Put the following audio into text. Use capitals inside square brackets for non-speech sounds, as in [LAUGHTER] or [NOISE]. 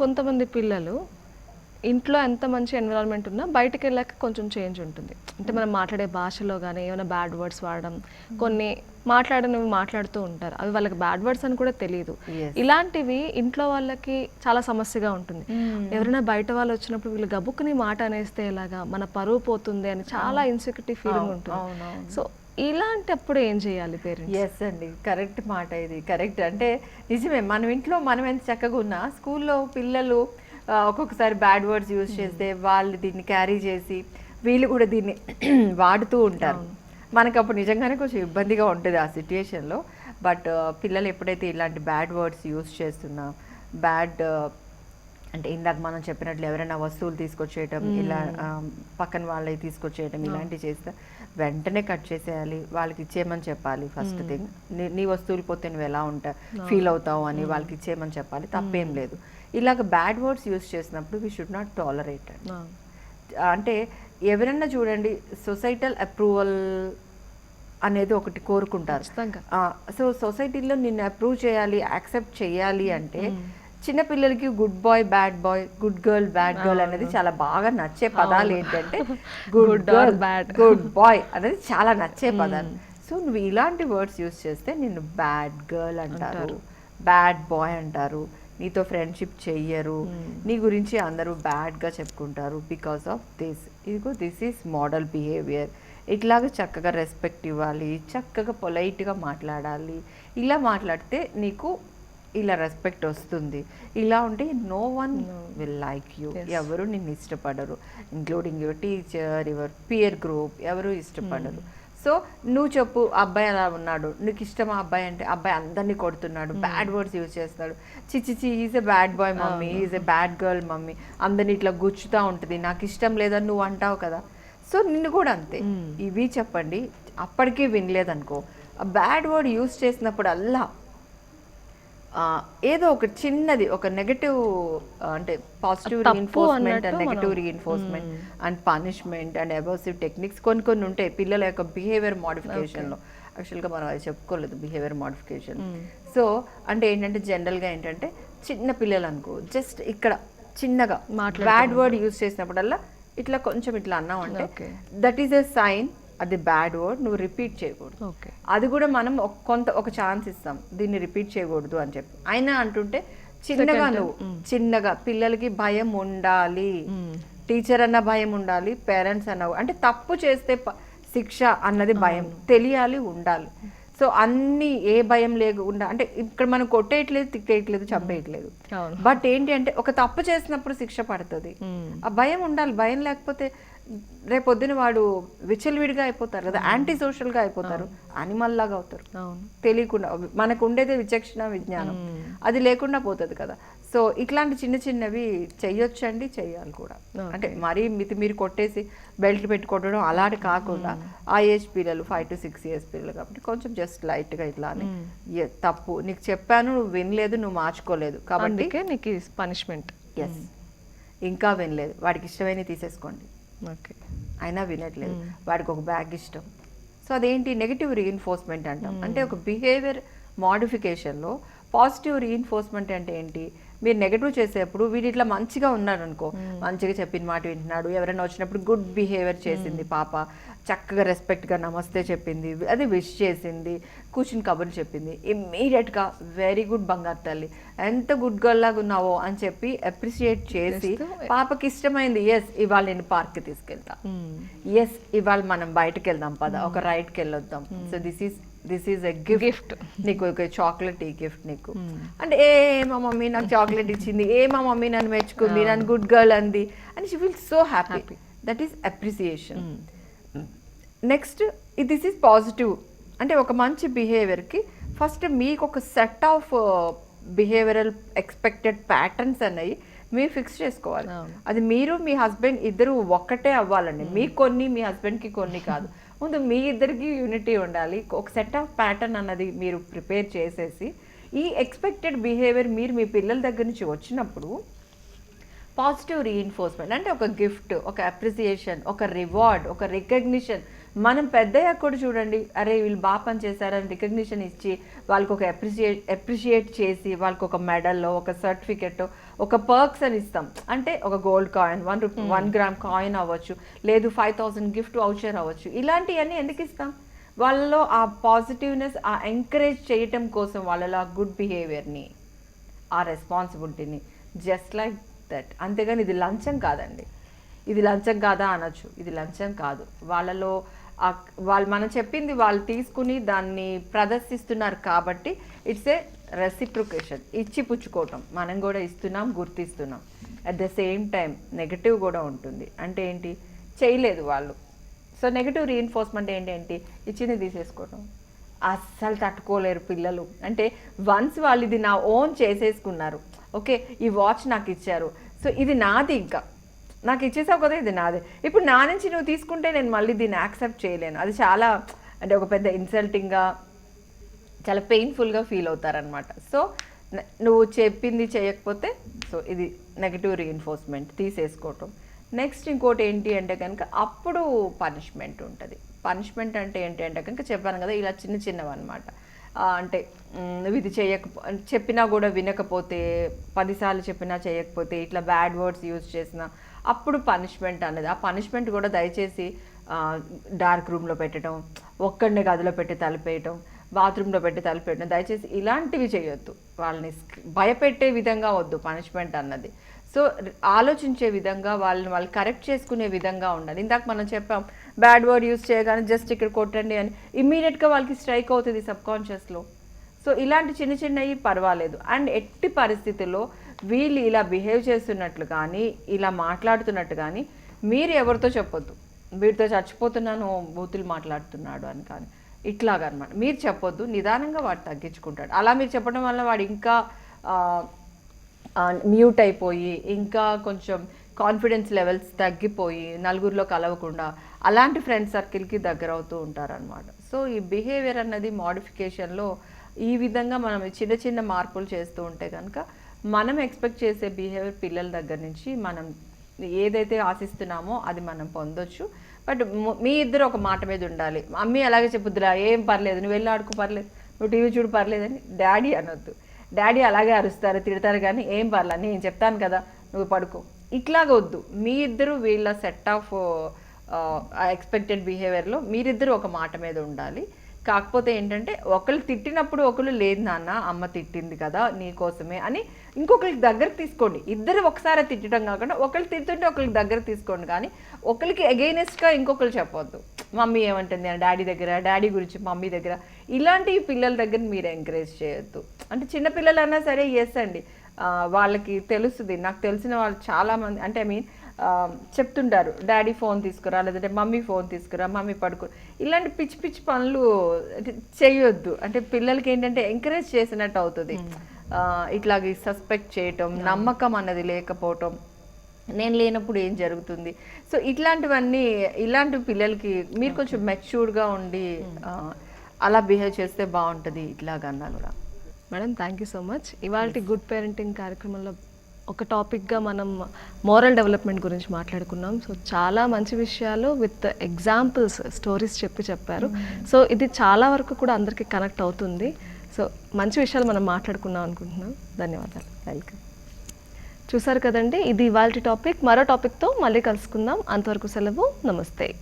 కొంతమంది పిల్లలు ఇంట్లో ఎంత మంచి ఎన్విరాన్మెంట్ ఉన్నా బయటకు వెళ్ళాక కొంచెం చేంజ్ ఉంటుంది. అంటే మనం మాట్లాడే భాషలో కానీ ఏమైనా బ్యాడ్ వర్డ్స్ వాడడం కొన్ని మాట్లాడనివి మాట్లాడుతూ ఉంటారు. అవి వాళ్ళకి బ్యాడ్ వర్డ్స్ అని కూడా తెలియదు. ఇలాంటివి ఇంట్లో వాళ్ళకి చాలా సమస్యగా ఉంటుంది. ఎవరైనా బయట వాళ్ళు వచ్చినప్పుడు వీళ్ళు గబుక్కుని మాట అనేస్తే ఎలాగా మన పరువు పోతుంది అని చాలా ఇన్సెక్యూరిటీ ఫీలింగ్ ఉంటుంది. సో ఇలాంటప్పుడు ఏం చేయాలి పేరెంట్స్? ఎస్ అండి. కరెక్ట్ మాట ఇది. కరెక్ట్. అంటే నిజమే మనం ఇంట్లో మనం ఎంత చక్కగా ఉన్నా స్కూల్లో పిల్లలు ఒక్కొక్కసారి బ్యాడ్ వర్డ్స్ యూజ్ చేస్తే వాళ్ళు దీన్ని క్యారీ చేసి వీళ్ళు కూడా దీన్ని [CLEARS THROAT] వాడుతూ ఉంటారు. మనకు అప్పుడు నిజంగానే కొంచెం ఇబ్బందిగా ఉంటుంది ఆ సిచ్యుయేషన్లో. బట్ పిల్లలు ఎప్పుడైతే ఇలాంటి బ్యాడ్ వర్డ్స్ యూజ్ చేస్తున్నా బ్యాడ్ అంటే ఇందాక మనం చెప్పినట్లు ఎవరైనా వస్తువులు తీసుకొచ్చేయటం ఇలా పక్కన వాళ్ళవి తీసుకొచ్చేయటం ఇలాంటివి చేస్తే వెంటనే కట్ చేసేయాలి వాళ్ళకి ఇచ్చేయమని చెప్పాలి ఫస్ట్ థింగ్. నీ వస్తువులు పోతే నువ్వు ఎలా ఉంటా ఫీల్ అవుతావు అని వాళ్ళకి ఇచ్చేయమని చెప్పాలి తప్పేం లేదు. ఇలాగ బ్యాడ్ వర్డ్స్ యూస్ చేసినప్పుడు వీ షుడ్ నాట్ టాలరేట్ అంటే ఎవరన్నా చూడండి సొసైటల్ అప్రూవల్ అనేది ఒకటి కోరుకుంటారు. సో సొసైటీలో నిన్ను అప్రూవ్ చేయాలి యాక్సెప్ట్ చేయాలి అంటే చిన్న పిల్లలకి good boy bad boy good girl bad girl అనేది చాలా బాగా నచ్చే పదాలు ఏంటంటే [LAUGHS] good girl bad. Good boy అనేది చాలా నచ్చే [LAUGHS] పదాలు. సో నువ్వు ఇలాంటి వర్డ్స్ యూస్ చేస్తే నిన్ను బ్యాడ్ గర్ల్ అంటారు బ్యాడ్ బాయ్ అంటారు నీతో ఫ్రెండ్షిప్ చెయ్యరు నీ గురించి అందరూ బ్యాడ్గా చెప్పుకుంటారు బికాస్ ఆఫ్ దిస్ ఇదిగో దిస్ ఈస్ మోడల్ బిహేవియర్ ఇట్లాగ చక్కగా రెస్పెక్ట్ ఇవ్వాలి చక్కగా పొలైట్గా మాట్లాడాలి. ఇలా మాట్లాడితే నీకు ఇలా రెస్పెక్ట్ వస్తుంది. ఇలా ఉంటే no one will like you ఎవరు నిన్ను ఇష్టపడరు. Including your teacher your peer group ఎవరు ఇష్టపడరు. సో నువ్వు చెప్పు అబ్బాయి అలా ఉన్నాడు. నీకు ఇష్టమా అబ్బాయి అంటే అబ్బాయి అందరినీ కొడుతున్నాడు. బ్యాడ్ వర్డ్స్ యూజ్ చేస్తాడు. చిచి చి is a bad boy mummy is a bad girl mummy అందరిని ఇట్లా గుచ్చుతా ఉంటుంది. నాకు ఇష్టం లేదని నువ్వు అంటావు కదా. సో నిన్ను కూడా అంతే. ఇవి చెప్పండి. అప్పటికీ వినలేదనుకో. బ్యాడ్ వర్డ్ యూజ్ చేసినప్పుడు అల్లా ఏదో ఒక చిన్నది ఒక నెగటివ్ అంటే పాజిటివ్ అన్నట్టు and negative reinforcement and punishment and abusive techniques కొన్ని కొన్ని ఉంటాయి పిల్లల యొక్క బిహేవియర్ మోడిఫికేషన్లో యాక్చువల్గా మనం అది చెప్పుకోలేదు బిహేవియర్ మోడిఫికేషన్ సో అంటే ఏంటంటే జనరల్గా ఏంటంటే చిన్న పిల్లలు అనుకో జస్ట్ ఇక్కడ చిన్నగా బ్యాడ్ వర్డ్ యూజ్ చేసినప్పుడల్లా ఇట్లా కొంచెం ఇట్లా అన్నాం అంటే. దట్ ఈస్ ఎ సైన్ అది బ్యాడ్ వర్డ్ నువ్వు రిపీట్ చేయకూడదు. అది కూడా మనం కొంత ఒక ఛాన్స్ ఇస్తాం దీన్ని రిపీట్ చేయకూడదు అని చెప్పి. అయినా అంటుంటే చిన్నగా నువ్వు చిన్నగా పిల్లలకి భయం ఉండాలి. టీచర్ అన్న భయం ఉండాలి పేరెంట్స్ అన్న అంటే తప్పు చేస్తే శిక్ష అన్నది భయం తెలియాలి ఉండాలి. సో అన్ని ఏ భయం లేకుండా అంటే ఇక్కడ మనం కొట్టేయట్లేదు తిట్టేయట్లేదు చంపేయట్లేదు. అవును. బట్ ఏంటి అంటే ఒక తప్పు చేసినప్పుడు శిక్ష పడుతుంది. ఆ భయం ఉండాలి. భయం లేకపోతే రేపొద్దున వాడు విచ్చలవిడిగా అయిపోతారు కదా యాంటీ సోషల్గా అయిపోతారు. అనిమల్ లాగా అవుతారు. తెలియకుండా మనకు ఉండేది విచక్షణ విజ్ఞానం. అది లేకుండా పోతుంది కదా. సో ఇట్లాంటి చిన్న చిన్నవి చెయ్యొచ్చండి చెయ్యాలి కూడా. అంటే మరీ మితి మీరు కొట్టేసి బెల్ట్ పెట్టి కొట్టడం అలాంటి కాకుండా ఆ ఏజ్ పిల్లలు ఫైవ్ టు సిక్స్ ఇయర్స్ పిల్లలు కాబట్టి కొంచెం జస్ట్ లైట్గా ఇట్లా అని "ఏ, తప్పు. నీకు చెప్పాను నువ్వు వినలేదు నువ్వు మార్చుకోలేదు కాబట్టి నీకు పనిష్మెంట్. ఎస్ ఇంకా వినలేదు. వాడికి ఇష్టమైన తీసేసుకోండి. ఓకే. అయినా వినట్లేదు. వాడికి ఒక బ్యాగ్ ఇష్టం. సో అదేంటి? నెగిటివ్ రీఇన్ఫోర్స్మెంట్ అంటాం. అంటే ఒక బిహేవియర్ మోడిఫికేషన్లో పాజిటివ్ రీఇన్ఫోర్స్మెంట్ అంటే ఏంటి? మీరు నెగటివ్ చేసేప్పుడు వీడు ఇట్లా మంచిగా ఉన్నాడు అనుకో మంచిగా చెప్పిన మాట వింటున్నాడు ఎవరైనా వచ్చినప్పుడు గుడ్ బిహేవియర్ చేసింది పాప చక్కగా రెస్పెక్ట్గా నమస్తే చెప్పింది అది విష్ చేసింది కూర్చుని కబుర్లు చెప్పింది. ఇమ్మీడియట్గా వెరీ గుడ్ బంగారు తల్లి ఎంత గుడ్ గర్ల్ లాగా ఉన్నావో అని చెప్పి అప్రిషియేట్ చేసి పాపకి ఇష్టమైంది ఎస్ ఇవాళ నేను పార్క్కి తీసుకెళ్తా. ఎస్ ఇవాళ మనం బయటకు వెళ్దాం పద ఒక రైడ్కి వెళ్ళొద్దాం. So this is this is a gift gift నీకు ఒక చాక్లెట్ ఈ గిఫ్ట్ నీకు. అంటే ఏ మా మమ్మీ నాకు చాక్లెట్ ఇచ్చింది. ఏ మా మమ్మీ నన్ను మెచ్చుకుంది. నన్ను గుడ్ గర్ల్ అంది. అని she feel so happy that is appreciation next this is positive అంటే ఒక మంచి బిహేవియర్కి ఫస్ట్ మీకు ఒక set of behavioural expected patterns అనేవి మీరు ఫిక్స్ చేసుకోవాలి. అది మీరు మీ హస్బెండ్ ఇద్దరు ఒక్కటే అవ్వాలండి. మీకు కొన్ని మీ హస్బెండ్కి కొన్ని కాదు. [LAUGHS] ముందు మీ ఇద్దరికి యూనిటీ ఉండాలి. ఒక సెట్ ఆఫ్ ప్యాటర్న్ అన్నది మీరు ప్రిపేర్ చేసేసి ఈ ఎక్స్పెక్టెడ్ బిహేవియర్ మీరు మీ పిల్లల దగ్గర నుంచి వచ్చినప్పుడు పాజిటివ్ రీఇన్ఫోర్స్మెంట్ అంటే ఒక గిఫ్ట్ ఒక అప్రిసియేషన్ ఒక రివార్డ్ ఒక రికగ్నిషన్ మనం పెద్దయ్యాక కూడా చూడండి అరే వీళ్ళు బాగా పని చేశారని రికగ్నిషన్ ఇచ్చి వాళ్ళకి ఒక అప్రిషియేట్ అప్రిషియేట్ చేసి వాళ్ళకి ఒక మెడల్ ఒక సర్టిఫికెట్ ఒక పర్క్స్ అని ఇస్తాం. అంటే ఒక gold coin one rupee one gram coin అవ్వచ్చు లేదు ఫైవ్ థౌసండ్ గిఫ్ట్ వౌచర్ అవ్వచ్చు. ఇలాంటివన్నీ ఎందుకు ఇస్తాం? వాళ్ళలో ఆ పాజిటివ్నెస్ ఆ ఎంకరేజ్ చేయటం కోసం వాళ్ళలో ఆ గుడ్ బిహేవియర్ని ఆ రెస్పాన్సిబిలిటీని జస్ట్ లైక్ దట్ అంతేగాని ఇది లంచం కాదండి. ఇది లంచం కాదా అనొచ్చు. ఇది లంచం కాదు. వాళ్ళలో వాళ్ళు మనం చెప్పింది వాళ్ళు తీసుకుని దాన్ని ప్రదర్శిస్తున్నారు కాబట్టి ఇట్స్ ఏ రెసిప్రికేషన్ ఇచ్చి పుచ్చుకోవటం మనం కూడా ఇస్తున్నాం గుర్తిస్తున్నాం. At the same time negative కూడా ఉంటుంది. అంటే ఏంటి? చేయలేదు వాళ్ళు. సో నెగటివ్ రీఎన్ఫోర్స్మెంట్ ఏంటంటే ఇచ్చింది తీసేసుకోవటం. అస్సలు తట్టుకోలేరు పిల్లలు. అంటే వన్స్ వాళ్ళు ఇది నా ఓన్ చేసేసుకున్నారు. ఓకే ఈ వాచ్ నాకు ఇచ్చారు. సో ఇది నాది ఇంకా. నాకు ఇచ్చేసావు కదా ఇది నాది. ఇప్పుడు నా నుంచి నువ్వు తీసుకుంటే నేను మళ్ళీ దీన్ని యాక్సెప్ట్ చేయలేను. అది చాలా అంటే ఒక పెద్ద ఇన్సల్టింగ్గా చాలా పెయిన్ఫుల్గా ఫీల్ అవుతారనమాట సో నువ్వు చెప్పింది చేయకపోతే సో ఇది నెగటివ్ రీఎన్ఫోర్స్మెంట్ తీసేసుకోవటం. నెక్స్ట్ ఇంకోటి ఏంటి అంటే కనుక అప్పుడు పనిష్మెంట్ ఉంటుంది. పనిష్మెంట్ అంటే ఏంటి అంటే కనుక చెప్పాను కదా ఇలా చిన్న చిన్నవి అనమాట అంటే నువ్వు ఇది చేయక చెప్పినా కూడా వినకపోతే పదిసార్లు చెప్పినా చేయకపోతే ఇట్లా బ్యాడ్ వర్డ్స్ యూజ్ చేసినా అప్పుడు పనిష్మెంట్ అనేది ఆ పనిష్మెంట్ కూడా దయచేసి డార్క్ రూమ్లో పెట్టడం ఒక్కడిని గదిలో పెట్టి తలిపేయటం బాత్రూంలో పెట్టి తలిపేయడం దయచేసి ఇలాంటివి చేయొద్దు. వాళ్ళని భయపెట్టే విధంగా వద్దు పనిష్మెంట్ అన్నది. సో ఆలోచించే విధంగా వాళ్ళని వాళ్ళు కరెక్ట్ చేసుకునే విధంగా ఉండాలి. ఇందాక మనం చెప్పాం బ్యాడ్ వర్డ్ యూస్ చేయగానే జస్ట్ ఇక్కడ కొట్టండి అని ఇమ్మీడియట్గా వాళ్ళకి స్ట్రైక్ అవుతుంది సబ్కాన్షియస్లో సో ఇలాంటి చిన్న చిన్నవి పర్వాలేదు. అండ్ ఎట్టి పరిస్థితుల్లో వీళ్ళు ఇలా బిహేవ్ చేస్తున్నట్లు కానీ ఇలా మాట్లాడుతున్నట్టు కానీ మీరు ఎవరితో చెప్పొద్దు. వీటితో చచ్చిపోతున్నాను బూతులు మాట్లాడుతున్నాడు అని కానీ. ఇట్లాగనమాట. మీరు చెప్పొద్దు నిదానంగా వాడు తగ్గించుకుంటాడు. అలా మీరు చెప్పడం వల్ల వాడు ఇంకా మ్యూట్ అయిపోయి ఇంకా కొంచెం కాన్ఫిడెన్స్ లెవెల్స్ తగ్గిపోయి నలుగురిలో కలవకుండా అలాంటి ఫ్రెండ్ సర్కిల్కి దగ్గర అవుతూ ఉంటారనమాట. సో ఈ బిహేవియర్ అన్నది మాడిఫికేషన్లో ఈ విధంగా మనం చిన్న చిన్న మార్పులు చేస్తూ ఉంటే కనుక మనం ఎక్స్పెక్ట్ చేసే బిహేవియర్ పిల్లల దగ్గర నుంచి మనం ఏదైతే ఆశిస్తున్నామో అది మనం పొందొచ్చు. బట్ మీ ఇద్దరు ఒక మాట మీద ఉండాలి. మమ్మీ అలాగే చెప్పుద్దురా ఏం పర్లేదు నువ్వు వెళ్ళి ఆడుకో పర్లేదు. నువ్వు టీవీ చూడు పర్లేదని డాడీ అనొద్దు. డాడీ అలాగే అరుస్తారు తిడతారు కానీ ఏం పర్లేదు నేను చెప్తాను కదా నువ్వు పడుకో. ఇట్లాగ వద్దు. మీ ఇద్దరు వీళ్ళ సెట్ ఆఫ్ ఎక్స్పెక్టెడ్ బిహేవియర్లో మీరిద్దరు ఒక మాట మీద ఉండాలి. కాకపోతే ఏంటంటే ఒకళ్ళు తిట్టినప్పుడు ఒకళ్ళు లేదు నాన్న అమ్మ తిట్టింది కదా నీకోసమే అని ఇంకొకరికి దగ్గర తీసుకోండి. ఇద్దరు ఒకసారి తిట్టడం కాకుండా ఒకళ్ళు తిడుతుంటే ఒకరికి దగ్గర తీసుకోండి. కానీ ఒకరికి అగైనెస్ట్గా ఇంకొకరు చెప్పొద్దు. మమ్మీ ఏమంటుంది? డాడీ దగ్గర డాడీ గురించి మమ్మీ దగ్గర. ఇలాంటి పిల్లల దగ్గర మీరు ఎంకరేజ్ చేయొద్దు. అంటే చిన్నపిల్లలన్నా సరే ఎస్ అండి. వాళ్ళకి తెలుస్తుంది. నాకు తెలిసిన వాళ్ళు చాలామంది అంటే ఐ మీన్ చెప్తుంటారు. డాడీ ఫోన్ తీసుకురా లేదంటే మమ్మీ ఫోన్ తీసుకురా మమ్మీ పడుకో ఇలాంటి పిచ్చి పిచ్చి పనులు చేయొద్దు అంటే పిల్లలకి ఏంటంటే ఎంకరేజ్ చేసినట్టు అవుతుంది. ఇట్లాగ సస్పెక్ట్ చేయటం నమ్మకం అన్నది లేకపోవటం నేను లేనప్పుడు ఏం జరుగుతుంది? సో ఇట్లాంటివన్నీ ఇలాంటి పిల్లలకి మీరు కొంచెం మెచ్యూర్డ్గా ఉండి అలా బిహేవ్ చేస్తే బాగుంటుంది ఇట్లాగన్నా కూడా madam thank you so much ఇవాళ గుడ్ పేరెంటింగ్ కార్యక్రమంలో ఒక టాపిక్గా మనం మోరల్ డెవలప్మెంట్ గురించి మాట్లాడుకున్నాం. సో చాలా మంచి విషయాలు విత్ ఎగ్జాంపుల్స్ స్టోరీస్ చెప్పి చెప్పారు. సో ఇది చాలా వరకు కూడా అందరికీ కనెక్ట్ అవుతుంది. సో మంచి విషయాలు మనం మాట్లాడుకున్నాం అనుకుంటున్నాం. ధన్యవాదాలు. వెల్కమ్ చూసారు కదండి ఇది ఇవాళ టాపిక్ మరో టాపిక్తో మళ్ళీ కలుసుకుందాం. అంతవరకు సెలవు. నమస్తే.